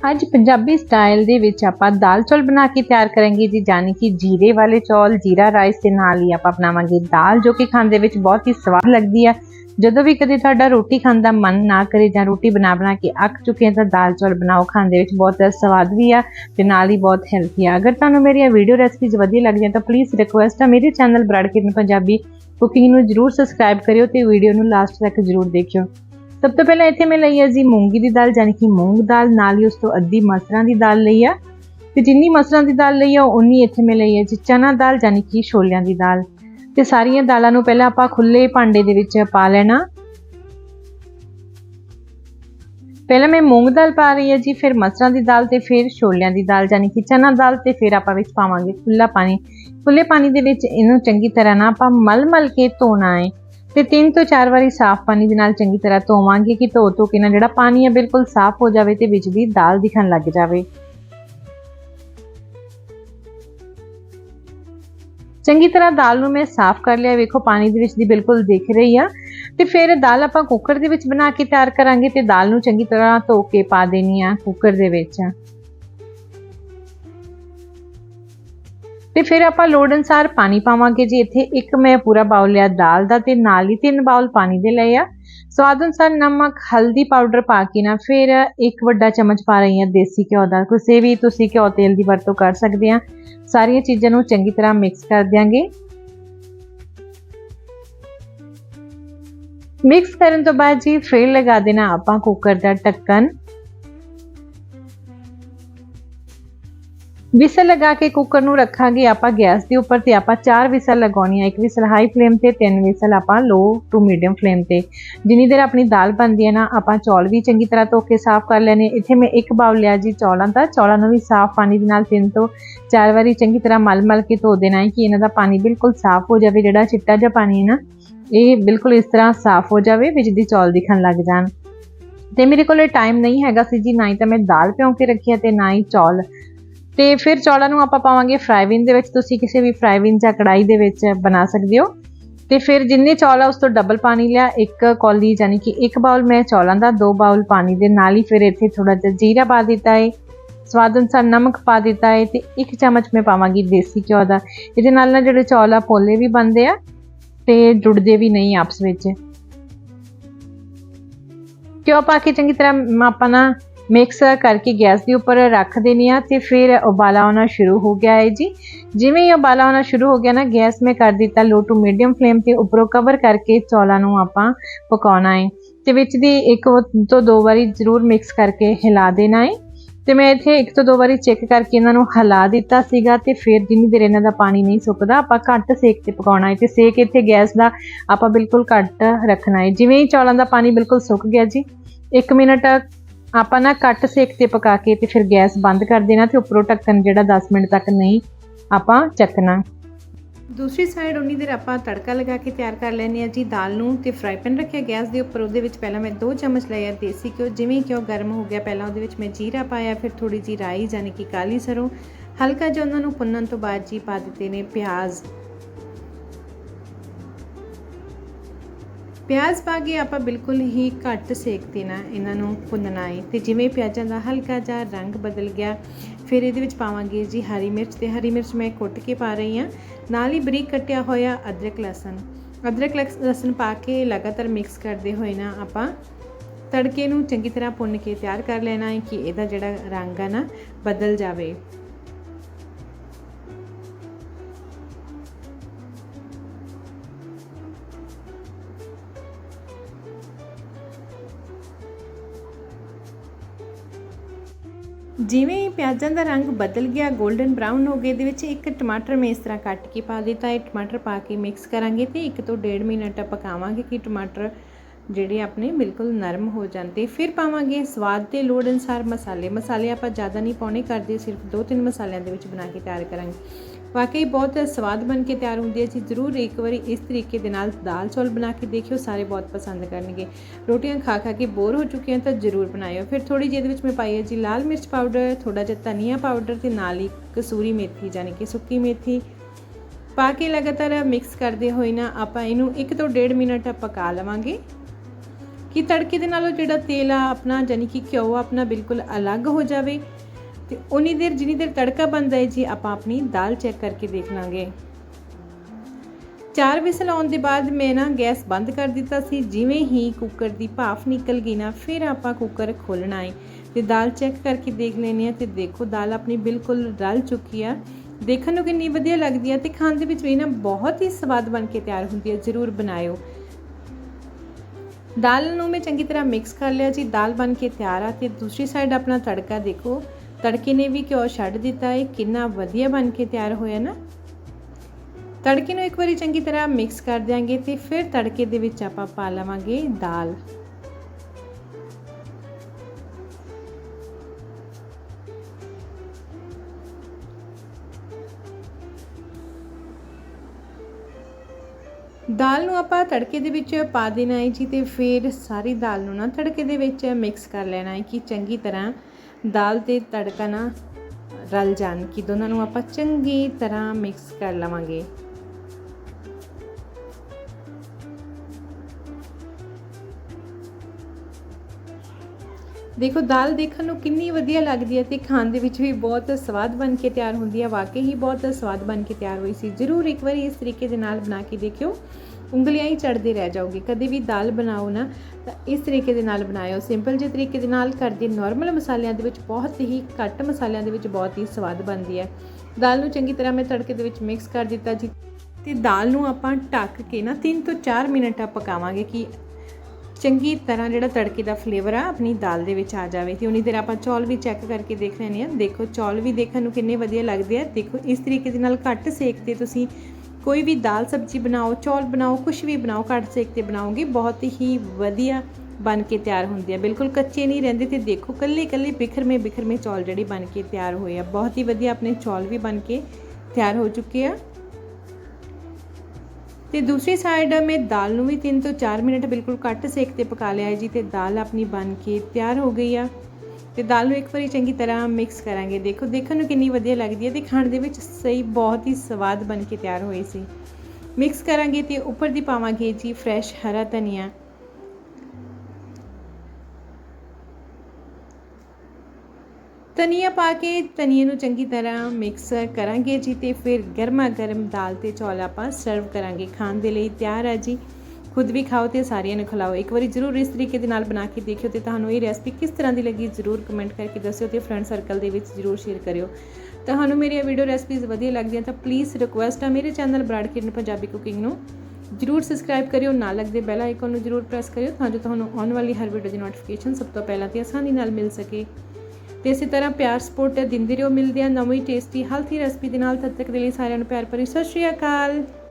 ਅੱਜ ਪੰਜਾਬੀ ਸਟਾਈਲ ਦੇ ਵਿੱਚ ਆਪਾਂ ਦਾਲ ਚੌਲ ਬਣਾ ਕੇ ਤਿਆਰ ਕਰਾਂਗੇ ਜੀ ਜਾਨੀ ਕਿ ਜੀਰੇ ਵਾਲੇ ਚੌਲ, ਜੀਰਾ ਰਾਈਸ ਦੇ ਨਾਲ ਹੀ ਆਪਾਂ ਬਣਾਵਾਂਗੇ ਦਾਲ, ਜੋ ਕਿ ਖਾਣ ਦੇ ਵਿੱਚ ਬਹੁਤ ਹੀ ਸਵਾਦ ਲੱਗਦੀ ਆ। ਜਦੋਂ ਵੀ ਕਦੇ ਤੁਹਾਡਾ ਰੋਟੀ ਖਾਣ ਦਾ ਮਨ ਨਾ ਕਰੇ ਜਾਂ ਰੋਟੀ ਬਣਾ ਬਣਾ ਕੇ ਅੱਕ ਚੁੱਕੇ ਆ ਤਾਂ ਦਾਲ ਚੌਲ ਬਣਾਓ, ਖਾਣ ਦੇ ਵਿੱਚ ਬਹੁਤ ਸਵਾਦ ਵੀ ਆ ਤੇ ਨਾਲ ਹੀ ਬਹੁਤ ਹੈਲਥੀ ਆ। ਅਗਰ ਤੁਹਾਨੂੰ ਮੇਰੀਆਂ ਵੀਡੀਓ ਰੈਸਪੀਜ਼ ਵਧੀਆ ਲੱਗਦੀਆਂ ਤਾਂ ਪਲੀਜ਼ ਰਿਕੁਐਸਟ ਆ ਮੇਰੇ ਚੈਨਲ ਬਰਾੜ ਕਿਰਨ ਪੰਜਾਬੀ। ਕੁਕਿੰਗ ਨੂੰ ਜਰੂਰ ਸਬਸਕ੍ਰਾਈਬ ਕਰਿਓ ਤੇ ਵੀਡੀਓ ਨੂੰ ਲਾਸਟ ਤੱਕ ਜਰੂਰ ਦੇਖਿਓ। ਸਭ ਤੋਂ ਪਹਿਲਾਂ ਇੱਥੇ ਮੈਂ ਲਈ ਹੈ ਜੀ ਮੂੰਗੀ ਦੀ ਦਾਲ ਯਾਨੀ ਕਿ ਮੂੰਗ ਦਾਲ, ਨਾਲ ਹੀ ਉਸ ਤੋਂ ਅੱਧੀ ਮਸਰਾਂ ਦੀ ਦਾਲ ਲਈ ਆ। ਤੇ ਜਿੰਨੀ ਮਸਰਾਂ ਦੀ ਦਾਲ ਲਈ ਆ ਉਨੀ ਇੱਥੇ ਮੈਂ ਲਈ ਹੈ ਜੀ ਚਨਾ ਦਾਲ ਯਾਨੀ ਕਿ ਛੋਲਿਆਂ ਦੀ ਦਾਲ। ਤੇ ਸਾਰੀਆਂ ਦਾਲਾਂ ਨੂੰ ਪਹਿਲਾਂ ਆਪਾਂ ਖੁੱਲੇ ਭਾਂਡੇ ਦੇ ਵਿੱਚ ਪਾ ਲੈਣਾ। ਪਹਿਲਾਂ ਮੈਂ ਮੂੰਗ ਦਾਲ ਪਾ ਰਹੀ ਹਾਂ ਜੀ, ਫਿਰ ਮਸਰਾਂ ਦੀ ਦਾਲ ਤੇ ਫਿਰ ਛੋਲਿਆਂ ਦੀ ਦਾਲ ਯਾਨੀ ਕਿ ਚਨਾ ਦਾਲ ਤੇ ਫਿਰ ਆਪਾਂ ਵਿੱਚ ਪਾਵਾਂਗੇ ਖੁੱਲਾ ਪਾਣੀ। ਖੁੱਲੇ ਪਾਣੀ ਦੇ ਵਿੱਚ ਇਹਨੂੰ ਚੰਗੀ ਤਰ੍ਹਾਂ ਨਾਲ ਆਪਾਂ ਮਲ-ਮਲ ਕੇ ਧੋਣਾ ਹੈ। ਤੇ ਤਿੰਨ ਤੋਂ ਚਾਰ ਵਾਰੀ ਸਾਫ਼ ਪਾਣੀ ਦੇ ਨਾਲ ਚੰਗੀ ਤਰ੍ਹਾਂ ਧੋਵਾਂਗੇ ਕਿ ਧੋ ਧੋ ਕੇ ਨਾ ਜਿਹੜਾ ਪਾਣੀ ਹੈ ਬਿਲਕੁਲ ਸਾਫ਼ ਹੋ ਜਾਵੇ ਤੇ ਵਿੱਚ ਦੀ ਦਾਲ ਦਿਖਣ ਲੱਗ ਜਾਵੇ। ਚੰਗੀ ਤਰ੍ਹਾਂ ਦਾਲ ਨੂੰ ਮੈਂ ਸਾਫ਼ ਕਰ ਲਿਆ, ਵੇਖੋ ਪਾਣੀ ਦੇ ਵਿੱਚ ਦੀ ਬਿਲਕੁਲ ਦਿਖ ਰਹੀ ਆ। ਤੇ ਫਿਰ ਦਾਲ ਆਪਾਂ ਕੁੱਕਰ ਦੇ ਵਿੱਚ ਬਣਾ ਕੇ ਤਿਆਰ ਕਰਾਂਗੇ ਤੇ ਦਾਲ ਨੂੰ ਚੰਗੀ ਤਰ੍ਹਾਂ ਧੋ ਕੇ ਪਾ ਦੇਣੀ ਆ ਕੁੱਕਰ ਦੇ ਵਿੱਚ। ਤੇ ਫਿਰ ਆਪਾਂ ਲੋੜ ਅਨਸਾਰ ਪਾਣੀ ਪਾਵਾਂਗੇ ਜੀ। ਇੱਥੇ ਇੱਕ ਮੈਂ ਪੂਰਾ ਬਾਉਲ ਲਿਆ ਦਾਲ ਦਾ ਤੇ ਨਾਲ ਹੀ ਤਿੰਨ ਬਾਉਲ ਪਾਣੀ ਦੇ ਲਏ ਆ। ਸਵਾਦ ਅਨੁਸਾਰ ਨਮਕ, ਹਲਦੀ ਪਾਊਡਰ ਪਾ ਕੇ ਨਾ ਫਿਰ ਇੱਕ ਵੱਡਾ ਚਮਚ ਪਾ ਰਹੀ ਹਾਂ ਦੇਸੀ ਘਿਓ ਦਾ। ਕਿਸੇ ਵੀ ਤੁਸੀਂ ਘਿਓ ਤੇਲ ਦੀ ਵਰਤੋਂ ਕਰ ਸਕਦੇ ਆ ਸਾਰੀਆਂ ਚੀਜ਼ਾਂ ਨੂੰ ਚੰਗੀ ਤਰ੍ਹਾਂ ਮਿਕਸ ਕਰ ਦਿਆਂਗੇ। ਮਿਕਸ ਕਰਨ ਤੋਂ ਬਾਅਦ ਜੀ ਫਿਰ ਲਗਾ ਦੇਣਾ ਆਪਾਂ ਕੁੱਕਰ ਦਾ ਢੱਕਣ। ਵਿਸਲ ਲਗਾ ਕੇ ਕੁੱਕਰ ਨੂੰ ਰੱਖਾਂਗੇ ਆਪਾਂ ਗੈਸ ਦੇ ਉੱਪਰ ਤੇ ਆਪਾਂ ਚਾਰ ਵਿਸਲ ਲਗਾਉਣੀ ਇੱਕ ਵਿਸਲ ਹਾਈ ਫਲੇਮ ਤੇ, ਤਿੰਨ ਵਿਸਲ ਆਪਾਂ ਲੋ ਟੂ ਮੀਡੀਅਮ ਫਲੇਮ ਤੇ। ਜਿੰਨੀ ਦੇਰ ਆਪਣੀ ਦਾਲ ਬਣਦੀ ਹੈ ਨਾ, ਆਪਾਂ ਚੌਲ ਵੀ ਚੰਗੀ ਤਰ੍ਹਾਂ ਧੋ ਕੇ ਸਾਫ਼ ਕਰ ਲੈਣੇ ਇੱਥੇ ਮੈਂ ਇੱਕ ਬਾਉਲ ਲਿਆ ਜੀ ਚੌਲਾਂ ਦਾ। ਚੌਲਾਂ ਨੂੰ ਵੀ ਸਾਫ਼ ਪਾਣੀ ਦੇ ਨਾਲ ਤਿੰਨ ਤੋਂ ਚਾਰ ਵਾਰੀ ਚੰਗੀ ਤਰ੍ਹਾਂ ਮਲ-ਮਲ ਕੇ ਧੋ ਦੇਣਾ ਹੈ ਕਿ ਇਹਨਾਂ ਦਾ ਪਾਣੀ ਬਿਲਕੁਲ ਸਾਫ਼ ਹੋ ਜਾਵੇ। ਜਿਹੜਾ ਚਿੱਟਾ ਜਿਹਾ ਪਾਣੀ ਹੈ ਨਾ, ਇਹ ਬਿਲਕੁਲ ਇਸ ਤਰ੍ਹਾਂ ਸਾਫ਼ ਹੋ ਜਾਵੇ, ਵਿੱਚ ਦੀ ਚੌਲ ਦਿਖਣ ਲੱਗ ਜਾਣ। ਤੇ ਮੇਰੇ ਕੋਲੇ ਟਾਈਮ ਨਹੀਂ ਹੈਗਾ ਸੀ ਜੀ, ਨਾ ਹੀ ਤਾਂ ਮੈਂ ਦਾਲ ਭਿਉਂ ਕੇ ਰੱਖਿਆ ਤੇ ਨਾ ਹੀ ਚੌਲ ਤੇ ਫਿਰ ਚੌਲਾਂ ਨੂੰ ਆਪਾਂ ਪਾਵਾਂਗੇ ਫਰਾਈ ਦੇ ਵਿੱਚ। ਤੁਸੀਂ ਕਿਸੇ ਵੀ ਫਰਾਈ ਜਾਂ ਕੜਾਈ ਦੇ ਵਿੱਚ ਬਣਾ ਸਕਦੇ ਹੋ। ਤੇ ਫਿਰ ਜਿੰਨੇ ਚੌਲ ਆ, ਉਸ ਤੋਂ ਡਬਲ ਪਾਣੀ ਲਿਆ, ਇੱਕ ਕੌਲੀ ਯਾਨੀ ਕਿ ਇੱਕ ਬਾਉਲ ਮੈਂ ਚੌਲਾਂ ਦਾ, ਦੋ ਬਾਉਲ ਪਾਣੀ ਦੇ। ਨਾਲ ਹੀ ਫਿਰ ਇੱਥੇ ਥੋੜਾ ਜਿਹਾ ਜੀਰਾ ਪਾ ਦਿੱਤਾ ਹੈ ਸਵਾਦ ਅਨੁਸਾਰ ਨਮਕ ਪਾ ਦਿੱਤਾ ਹੈ ਤੇ ਇੱਕ ਚਮਚ ਮੈਂ ਪਾਵਾਂਗੀ ਦੇਸੀ ਘਿਓ ਦਾ। ਇਹਦੇ ਨਾਲ ਨਾ ਜਿਹੜੇ ਚੌਲ ਆ, ਪੋਲੇ ਵੀ ਬਣਦੇ ਆ ਤੇ ਜੁੜਦੇ ਵੀ ਨਹੀਂ ਆਪਸ ਵਿੱਚ। ਘਿਓ ਪਾ ਕੇ ਚੰਗੀ ਤਰ੍ਹਾਂ ਆਪਾਂ ਨਾ ਮਿਕਸ ਕਰਕੇ ਗੈਸ ਦੇ ਉੱਪਰ ਰੱਖ ਦੇਣੀ ਆ ਤੇ ਫਿਰ ਉਬਾਲਾ ਆਉਣਾ ਸ਼ੁਰੂ ਹੋ ਗਿਆ ਹੈ ਜੀ। ਜਿਵੇਂ ਹੀ ਉਬਾਲਾ ਆਉਣਾ ਸ਼ੁਰੂ ਹੋ ਗਿਆ ਨਾ, ਗੈਸ ਮੈਂ ਕਰ ਦਿੱਤਾ ਲੋ ਟੂ ਮੀਡੀਅਮ ਫਲੇਮ ਤੇ ਉੱਪਰੋਂ ਕਵਰ ਕਰਕੇ ਚੌਲਾਂ ਨੂੰ ਆਪਾਂ ਪਕਾਉਣਾ ਹੈ। ਤੇ ਵਿੱਚ ਦੀ ਇੱਕ ਤੋਂ ਦੋ ਵਾਰੀ ਜ਼ਰੂਰ ਮਿਕਸ ਕਰਕੇ ਹਿਲਾ ਦੇਣਾ ਹੈ। ਤੇ ਮੈਂ ਇੱਥੇ ਇੱਕ ਤੋਂ ਦੋ ਵਾਰੀ ਚੈੱਕ ਕਰਕੇ ਇਹਨਾਂ ਨੂੰ ਹਿਲਾ ਦਿੱਤਾ ਸੀਗਾ ਤੇ ਫਿਰ ਜਿੰਨੀ ਦੇਰ ਇਹਨਾਂ ਦਾ ਪਾਣੀ ਨਹੀਂ ਸੁੱਕਦਾ, ਆਪਾਂ ਘੱਟ ਸੇਕ ਤੇ ਪਕਾਉਣਾ ਹੈ। ਤੇ ਸੇਕ ਇੱਥੇ ਗੈਸ ਦਾ ਆਪਾਂ ਬਿਲਕੁਲ ਘੱਟ ਰੱਖਣਾ ਹੈ। ਜਿਵੇਂ ਹੀ ਚੌਲਾਂ ਦਾ ਪਾਣੀ ਬਿਲਕੁਲ ਸੁੱਕ ਗਿਆ ਜੀ 1 ਮਿੰਟ ਆਪਾਂ ਨਾ ਕੱਟ ਸੇਕ ਤੇ ਪਕਾ ਕੇ ਤੇ ਫਿਰ ਗੈਸ ਬੰਦ ਕਰ ਦੇਣਾ ਤੇ ਉੱਪਰੋਂ ਢੱਕਣ ਜਿਹੜਾ 10 ਮਿੰਟ ਤੱਕ ਨਹੀਂ ਆਪਾਂ ਚੱਕਣਾ। ਦੂਸਰੀ ਸਾਈਡ ਉਨੀ ਦੇਰ ਆਪਾਂ ਤੜਕਾ ਲਗਾ ਕੇ ਤਿਆਰ ਕਰ ਲੈਣੀ ਆ ਜੀ ਦਾਲ ਨੂੰ ਤੇ ਫਰਾਈ ਪੈਨ ਰੱਖਿਆ ਗੈਸ ਦੇ ਉੱਪਰ, ਉਹਦੇ ਵਿੱਚ ਪਹਿਲਾਂ ਮੈਂ 2 ਚਮਚ ਲਿਆ ਦੇਸੀ ਘਿਓ, ਜਿਵੇਂ ਘਿਓ ਗਰਮ ਹੋ ਗਿਆ ਪਹਿਲਾਂ ਉਹਦੇ ਵਿੱਚ ਮੈਂ ਜੀਰਾ ਪਾਇਆ, ਫਿਰ ਥੋੜੀ ਜੀ ਰਾਈ ਯਾਨੀ ਕਿ ਕਾਲੀ ਸਰੋਂ। ਹਲਕਾ ਜਿਹਾ ਉਹਨਾਂ ਨੂੰ ਭੁੰਨਣ ਤੋਂ ਬਾਅਦ ਜੀ ਪਾ ਦਿੱਤੇ ਨੇ ਪਿਆਜ਼। ਪਿਆਜ਼ ਪਾ ਕੇ ਆਪਾਂ ਬਿਲਕੁਲ ਹੀ ਘੱਟ ਸੇਕ ਦੇਣਾ, ਇਹਨਾਂ ਨੂੰ ਭੁੰਨਣਾ ਹੈ ਤੇ ਜਿਵੇਂ ਪਿਆਜ਼ਾਂ ਦਾ ਹਲਕਾ ਜਿਹਾ ਰੰਗ ਬਦਲ ਗਿਆ, ਫਿਰ ਇਹਦੇ ਵਿੱਚ ਪਾਵਾਂਗੇ ਜੀ ਹਰੀ ਮਿਰਚ। ਤੇ ਹਰੀ ਮਿਰਚ ਮੈਂ ਕੁੱਟ ਕੇ ਪਾ ਰਹੀ ਹਾਂ। ਨਾਲ ਹੀ ਬਰੀਕ ਕੱਟਿਆ ਹੋਇਆ ਅਦਰਕ ਲਸਣ। ਅਦਰਕ ਲਸਣ ਪਾ ਕੇ ਲਗਾਤਾਰ ਮਿਕਸ ਕਰਦੇ ਹੋਏ ਨਾ ਆਪਾਂ ਤੜਕੇ ਨੂੰ ਚੰਗੀ ਤਰ੍ਹਾਂ ਭੁੰਨ ਕੇ ਤਿਆਰ ਕਰ ਲੈਣਾ ਹੈ ਕਿ ਇਹਦਾ ਜਿਹੜਾ ਰੰਗ ਆ ਨਾ ਬਦਲ ਜਾਵੇ। ਜਿਵੇਂ ਹੀ ਪਿਆਜ਼ਾਂ ਦਾ ਰੰਗ ਬਦਲ ਗਿਆ 골ਡਨ ਬ੍ਰਾਊਨ ਹੋ ਗਏ ਦੇ ਵਿੱਚ ਇੱਕ ਟਮਾਟਰ ਮੈਂ ਇਸ ਤਰ੍ਹਾਂ ਕੱਟ ਕੇ ਪਾ ਦਿੱਤਾ। ਹੈ ਟਮਾਟਰ ਪਾ ਕੇ ਮਿਕਸ ਕਰਾਂਗੇ ਤੇ 1 ਤੋਂ 1.5 ਮਿੰਟ ਪਕਾਵਾਂਗੇ ਕਿ ਟਮਾਟਰ ਜਿਹੜੇ ਆਪਣੇ ਬਿਲਕੁਲ ਨਰਮ ਹੋ ਜਾਣ ਤੇ ਫਿਰ ਪਾਵਾਂਗੇ ਸਵਾਦ ਤੇ ਲੋੜ ਅਨਸਾਰ ਮਸਾਲੇ। ਮਸਾਲੇ ਆਪਾਂ ਜ਼ਿਆਦਾ ਨਹੀਂ ਪਾਉਣੇ ਕਰਦੇ ਸਿਰਫ 2-3 ਮਸਾਲਿਆਂ ਦੇ ਵਿੱਚ ਬਣਾ ਕੇ ਤਿਆਰ ਕਰਾਂਗੇ। ਵਾਕਈ ਬਹੁਤ ਸਵਾਦ ਬਣ ਕੇ ਤਿਆਰ ਹੁੰਦੀ ਹੈ ਜੀ। ਜ਼ਰੂਰ ਇੱਕ ਵਾਰੀ ਇਸ ਤਰੀਕੇ ਦੇ ਨਾਲ ਦਾਲ ਚੌਲ ਬਣਾ ਕੇ ਦੇਖਿਓ, ਸਾਰੇ ਬਹੁਤ ਪਸੰਦ ਕਰਨਗੇ। ਰੋਟੀਆਂ ਖਾ ਖਾ ਕੇ ਬੋਰ ਹੋ ਚੁੱਕੇ ਹਾਂ ਤਾਂ ਜ਼ਰੂਰ ਬਣਾਇਓ। ਫਿਰ ਥੋੜੀ ਜਿਹੀ ਇਹਦੇ ਵਿੱਚ ਮੈਂ ਪਾਈ ਹੈ ਜੀ ਲਾਲ ਮਿਰਚ ਪਾਊਡਰ ਥੋੜਾ ਜਿਹਾ ਧਨੀਆ ਪਾਊਡਰ ਤੇ ਨਾਲ ਹੀ ਕਸੂਰੀ ਮੇਥੀ ਯਾਨੀ ਕਿ ਸੁੱਕੀ ਮੇਥੀ। ਪਾ ਕੇ ਲਗਾਤਾਰ ਮਿਕਸ ਕਰਦੇ ਹੋਏ ਨਾ ਆਪਾਂ ਇਹਨੂੰ 1 ਤੋਂ 1.5 ਮਿੰਟ ਪਕਾ ਲਵਾਂਗੇ। ਕਿ ਤੜਕੇ ਦੇ ਨਾਲੋਂ ਜਿਹੜਾ ਤੇਲ ਆ ਆਪਣਾ ਯਾਨੀ ਕਿ ਘਿਓ ਆ ਆਪਣਾ ਬਿਲਕੁਲ ਅਲੱਗ ਹੋ ਜਾਵੇ ਤੇ ਉਨੀ ਦੇਰ ਜਿੰਨੀ ਦੇਰ ਤੜਕਾ ਬਣਦਾ ਹੈ ਜੀ, ਆਪਾਂ ਆਪਣੀ ਦਾਲ ਚੈੱਕ ਕਰਕੇ ਦੇਖ ਲਾਂਗੇ। ਚਾਰ ਵਿਸਲ ਆਉਣ ਦੇ ਬਾਅਦ ਮੈਂ ਨਾ ਗੈਸ ਬੰਦ ਕਰ ਦਿੱਤਾ ਸੀ, ਜਿਵੇਂ ਹੀ ਕੁੱਕਰ ਦੀ ਭਾਫ ਨਿਕਲ ਗਈ ਨਾ, ਫਿਰ ਆਪਾਂ ਕੁੱਕਰ ਖੋਲਣਾ ਹੈ ਤੇ ਦਾਲ ਚੈੱਕ ਕਰਕੇ ਦੇਖ ਲੈਣੀ ਆ ਤੇ ਦੇਖੋ ਦਾਲ ਆਪਣੀ ਬਿਲਕੁਲ ਰਲ ਚੁੱਕੀ ਆ। ਦੇਖਣ ਨੂੰ ਕਿੰਨੀ ਵਧੀਆ ਲੱਗਦੀ ਆ ਤੇ ਖਾਣ ਦੇ ਵਿੱਚ ਵੀ ਨਾ ਬਹੁਤ ਹੀ ਸਵਾਦ ਬਣ ਕੇ ਤਿਆਰ ਹੁੰਦੀ ਹੈ ਜ਼ਰੂਰ ਬਣਾਇਓ। ਦਾਲ ਨੂੰ ਮੈਂ ਚੰਗੀ ਤਰ੍ਹਾਂ ਮਿਕਸ ਕਰ ਲਿਆ ਜੀ। ਦਾਲ ਬਣ ਕੇ ਤਿਆਰ ਆ ਤੇ ਦੂਸਰੀ ਸਾਈਡ ਆਪਣਾ ਤੜਕਾ ਦੇਖੋ। ਤੜਕੇ ਨੇ ਵੀ ਘਿਓ ਛੱਡ ਦਿੱਤਾ ਹੈ ਕਿੰਨਾ ਵਧੀਆ ਬਣ ਕੇ ਤਿਆਰ ਹੋਇਆ ਨਾ। ਤੜਕੇ ਨੂੰ ਇੱਕ ਵਾਰੀ ਚੰਗੀ ਤਰ੍ਹਾਂ ਮਿਕਸ ਕਰ ਦਿਆਂਗੇ ਤੇ ਫਿਰ ਤੜਕੇ ਦੇ ਵਿੱਚ ਆਪਾਂ ਪਾ ਲਵਾਂਗੇ ਦਾਲ। ਦਾਲ ਨੂੰ ਆਪਾਂ ਤੜਕੇ ਦੇ ਵਿੱਚ ਪਾ ਦੇਣਾ ਹੈ ਜੀ ਤੇ ਫਿਰ ਸਾਰੀ ਦਾਲ ਨੂੰ ਨਾ ਤੜਕੇ ਦੇ ਵਿੱਚ ਮਿਕਸ ਕਰ ਲੈਣਾ ਹੈ ਕਿ ਚੰਗੀ ਤਰ੍ਹਾਂ ਦਾਲ ਤੇ ਤੜਕਾ ਨਾ ਰਲ ਜਾਣ ਕਿ ਦੋਨਾਂ ਨੂੰ ਆਪਾਂ ਚੰਗੀ ਤਰ੍ਹਾਂ ਮਿਕਸ ਕਰ ਲਵਾਂਗੇ। ਦੇਖੋ, ਦਾਲ ਦੇਖਣ ਨੂੰ ਕਿੰਨੀ ਵਧੀਆ ਲੱਗਦੀ ਹੈ ਤੇ ਖਾਣ ਦੇ ਵਿੱਚ ਵੀ ਬਹੁਤ ਸਵਾਦ ਬਣ ਕੇ ਤਿਆਰ ਹੁੰਦੀ ਹੈ। ਵਾਕਈ ਹੀ ਬਹੁਤ ਸਵਾਦ ਬਣ ਕੇ ਤਿਆਰ ਹੋਈ ਸੀ। ਜ਼ਰੂਰ ਇੱਕ ਵਾਰੀ ਇਸ ਤਰੀਕੇ ਦੇ ਨਾਲ ਬਣਾ ਕੇ ਦੇਖਿਓ। ਉਂਗਲੀਆਂ ਹੀ ਚੜਦੇ ਰਹਿ ਜਾਓਗੇ। ਕਦੇ ਵੀ ਦਾਲ ਬਣਾਓ ਨਾ, ਤਾਂ ਇਸ ਤਰੀਕੇ ਦੇ ਨਾਲ ਬਣਾਇਓ। ਸਿੰਪਲ ਜਿਹੇ ਤਰੀਕੇ ਦੇ ਨਾਲ ਘਰ ਦੇ ਨਾਰਮਲ ਮਸਾਲਿਆਂ ਦੇ ਵਿੱਚ ਬਹੁਤ ਹੀ ਘੱਟ ਮਸਾਲਿਆਂ ਦੇ ਵਿੱਚ ਬਹੁਤ ਹੀ ਸਵਾਦ ਬਣਦੀ ਹੈ। ਦਾਲ ਨੂੰ ਚੰਗੀ ਤਰ੍ਹਾਂ ਮੈਂ ਤੜਕੇ ਦੇ ਵਿੱਚ ਮਿਕਸ ਕਰ ਦਿੱਤਾ ਜੀ। ਤੇ ਦਾਲ ਨੂੰ ਆਪਾਂ ਢੱਕ ਕੇ ਨਾ 3 ਤੋਂ 4 ਮਿੰਟ ਆ ਪਕਾਵਾਂਗੇ ਕਿ ਚੰਗੀ ਤਰ੍ਹਾਂ ਜਿਹੜਾ ਤੜਕੇ ਦਾ ਫਲੇਵਰ ਆ, ਆਪਣੀ ਦਾਲ ਦੇ ਵਿੱਚ ਆ ਜਾਵੇ ਤੇ ਉਨੀ ਦੇਰ ਆਪਾਂ ਚੌਲ ਵੀ ਚੈੱਕ ਕਰਕੇ ਦੇਖ ਲੈਣੇ ਆ ਦੇਖੋ, ਚੌਲ ਵੀ ਦੇਖਣ ਨੂੰ ਕਿੰਨੇ ਵਧੀਆ ਲੱਗਦੇ ਆ। ਦੇਖੋ, ਇਸ ਤਰੀਕੇ ਦੇ ਨਾਲ ਘੱਟ ਸੇਕ ਤੇ ਤੁਸੀਂ ਕੋਈ ਵੀ ਦਾਲ ਸਬਜ਼ੀ ਬਣਾਓ, ਚੌਲ ਬਣਾਓ ਕੁਝ ਵੀ ਬਣਾਓ, ਘੱਟ ਸੇਕ ਤੇ ਬਣਾਓਗੇ, ਬਹੁਤ ਹੀ ਵਧੀਆ ਬਣ ਕੇ ਤਿਆਰ ਹੁੰਦੇ ਆ। ਬਿਲਕੁਲ ਕੱਚੇ ਨਹੀਂ ਰਹਿੰਦੇ ਤੇ ਦੇਖੋ ਕੱਲੇ ਕੱਲੇ ਬਿਖਰਵੇਂ ਬਿਖਰਵੇਂ ਚੌਲ ਜਿਹੜੇ ਬਣ ਕੇ ਤਿਆਰ ਹੋਏ ਆ। ਬਹੁਤ ਹੀ ਵਧੀਆ ਆਪਣੇ ਚੌਲ ਵੀ ਬਣ ਕੇ ਤਿਆਰ ਹੋ ਚੁੱਕੇ ਆ। ਤੇ ਦੂਸਰੀ ਸਾਈਡ ਮੈਂ ਦਾਲ ਨੂੰ ਵੀ 3 ਤੋਂ 4 ਮਿੰਟ ਬਿਲਕੁਲ ਘੱਟ ਸੇਕ ਤੇ ਪਕਾ ਲਿਆ ਜੀ ਤੇ ਦਾਲ ਆਪਣੀ ਬਣ ਕੇ ਤਿਆਰ ਹੋ ਗਈ ਆ। ਤੇ ਦਾਲ ਨੂੰ ਇੱਕ ਵਾਰੀ ਚੰਗੀ ਤਰ੍ਹਾਂ ਮਿਕਸ ਕਰਾਂਗੇ। ਦੇਖੋ, ਦੇਖਣ ਨੂੰ ਕਿੰਨੀ ਵਧੀਆ ਲੱਗਦੀ ਹੈ ਤੇ ਖਾਣ ਦੇ ਵਿੱਚ ਸਹੀ ਬਹੁਤ ਹੀ ਸਵਾਦ ਬਣ ਕੇ ਤਿਆਰ ਹੋਈ ਸੀ। ਮਿਕਸ ਕਰਾਂਗੇ ਤੇ ਉੱਪਰ ਦੀ ਪਾਵਾਂਗੇ ਜੀ ਫਰੈਸ਼ ਹਰਾ ਧਨੀਆ। ਧਨੀਆ ਪਾ ਕੇ ਧਨੀਏ ਨੂੰ ਚੰਗੀ ਤਰ੍ਹਾਂ ਮਿਕਸ ਕਰਾਂਗੇ ਜੀ ਤੇ ਫਿਰ ਗਰਮਾ ਗਰਮ ਦਾਲ ਤੇ ਚੌਲ ਆਪਾਂ ਸਰਵ ਕਰਾਂਗੇ ਖਾਣ ਦੇ ਲਈ ਤਿਆਰ ਹੈ ਜੀ। ਖੁਦ ਵੀ ਖਾਓ ਤੇ ਸਾਰਿਆਂ ਨੂੰ ਖਿਲਾਓ। ਇੱਕ ਵਾਰੀ ਜ਼ਰੂਰ ਇਸ ਤਰੀਕੇ ਦੇ ਨਾਲ ਬਣਾ ਕੇ ਦੇਖਿਓ ਤੇ ਤੁਹਾਨੂੰ ਇਹ ਰੈਸਪੀ ਕਿਸ ਤਰ੍ਹਾਂ ਦੀ ਲੱਗੀ ਜ਼ਰੂਰ ਕਮੈਂਟ ਕਰਕੇ ਦੱਸਿਓ ਤੇ ਫਰੈਂਡ ਸਰਕਲ ਦੇ ਵਿੱਚ ਜ਼ਰੂਰ ਸ਼ੇਅਰ ਕਰਿਓ। ਤੁਹਾਨੂੰ ਮੇਰੀਆਂ ਵੀਡੀਓ ਰੈਸਪੀਜ਼ ਵਧੀਆ ਲੱਗਦੀਆਂ ਤਾਂ ਪਲੀਜ਼ ਰਿਕੁਐਸਟ ਆ ਮੇਰੇ ਚੈਨਲ ਬਰਾੜ ਕਿਰਨ ਪੰਜਾਬੀ ਕੁਕਿੰਗ ਨੂੰ। ਜ਼ਰੂਰ ਸਬਸਕ੍ਰਾਈਬ ਕਰਿਓ, ਨਾਲ ਲੱਗਦੇ ਬੈਲ ਆਈਕਨ ਨੂੰ ਜ਼ਰੂਰ ਪ੍ਰੈਸ ਕਰਿਓ ਤਾਂ ਜੋ ਤੁਹਾਨੂੰ ਆਉਣ ਵਾਲੀ ਹਰ ਵੀਡੀਓ ਦੀ ਨੋਟੀਫਿਕੇਸ਼ਨ ਸਭ ਤੋਂ ਪਹਿਲਾਂ ਤੇ ਆਸਾਨੀ ਨਾਲ ਮਿਲ ਸਕੇ। ਤੇ ਇਸੇ ਤਰ੍ਹਾਂ ਪਿਆਰ ਸਪੋਰਟ ਦਿੰਦੇ ਰਹੋ ਮਿਲਦੇ ਆ ਨਵੀਂ ਟੇਸਟੀ ਹੈਲਥੀ ਰੈਸਪੀ ਦੇ ਨਾਲ ਤਦ ਤੱਕ ਦੇ ਲਈ ਸਾਰਿਆਂ ਨੂੰ ਪਿਆਰ ਭਰੀ ਸਤਿ ਸ਼੍ਰੀ ਅਕਾਲ।